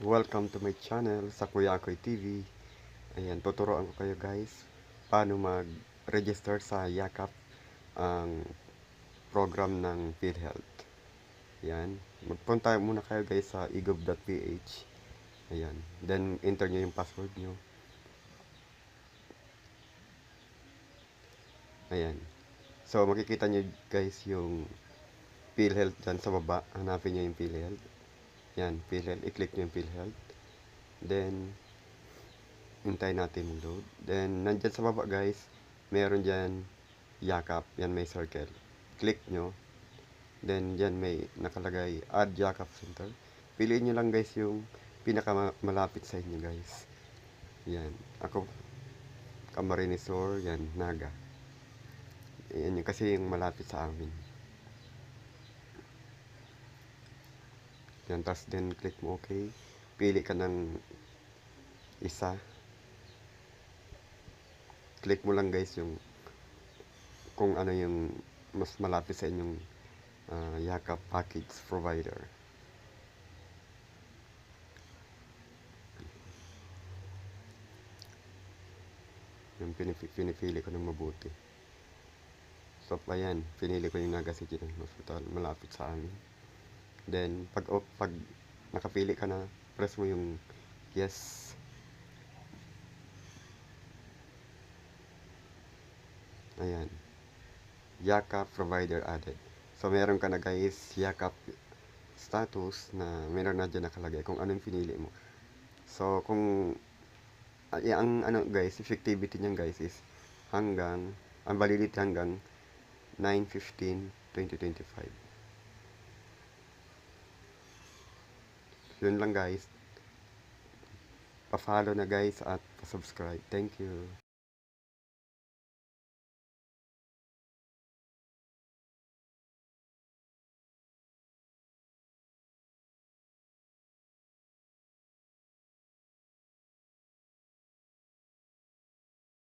Welcome to my channel sa Kuya Akoy TV. Ayan, tuturuan ko kayo guys paano mag-register sa Yakap ang program ng PhilHealth. Ayan, magpunta muna kayo guys sa egov.ph. Ayan, then enter nyo yung password nyo. Ayan. So, makikita nyo guys yung PhilHealth dyan sa baba. Hanapin nyo yung PhilHealth. Yan, PhilHealth. I-click nyo yung PhilHealth. Then, hintay natin load. Then, nandyan sa baba guys, meron dyan yakap. Yan may circle. Click nyo. Then, dyan may nakalagay add yakap center. Piliin nyo lang guys yung pinakamalapit sa inyo guys. Yan. Ako, Camarines Sur, yan, Naga. Yan yung kasi yung malapit sa amin. Yan, tapos then click mo okay. Pili ka ng isa. Click mo lang guys yung kung ano yung mas malapit sa inyong ah, Yakap package provider. Yung pinip- pinipili ko ng mabuti. So, ayan, pinili ko yung Naga City ng hospital, malapit sa amin. Then, pag, o- pag nakapili ka na, press mo yung yes. Ayan. Yakap provider added. So, meron ka na guys, Yakap status na meron na dyan nakalagay kung anong pinili mo. So, kung ah, eh, ang ano guys, effectivity niyan guys is hanggang, ang validity hanggang 9-15-2025. Yun lang guys. Pa-follow na guys at pa-subscribe. Thank you.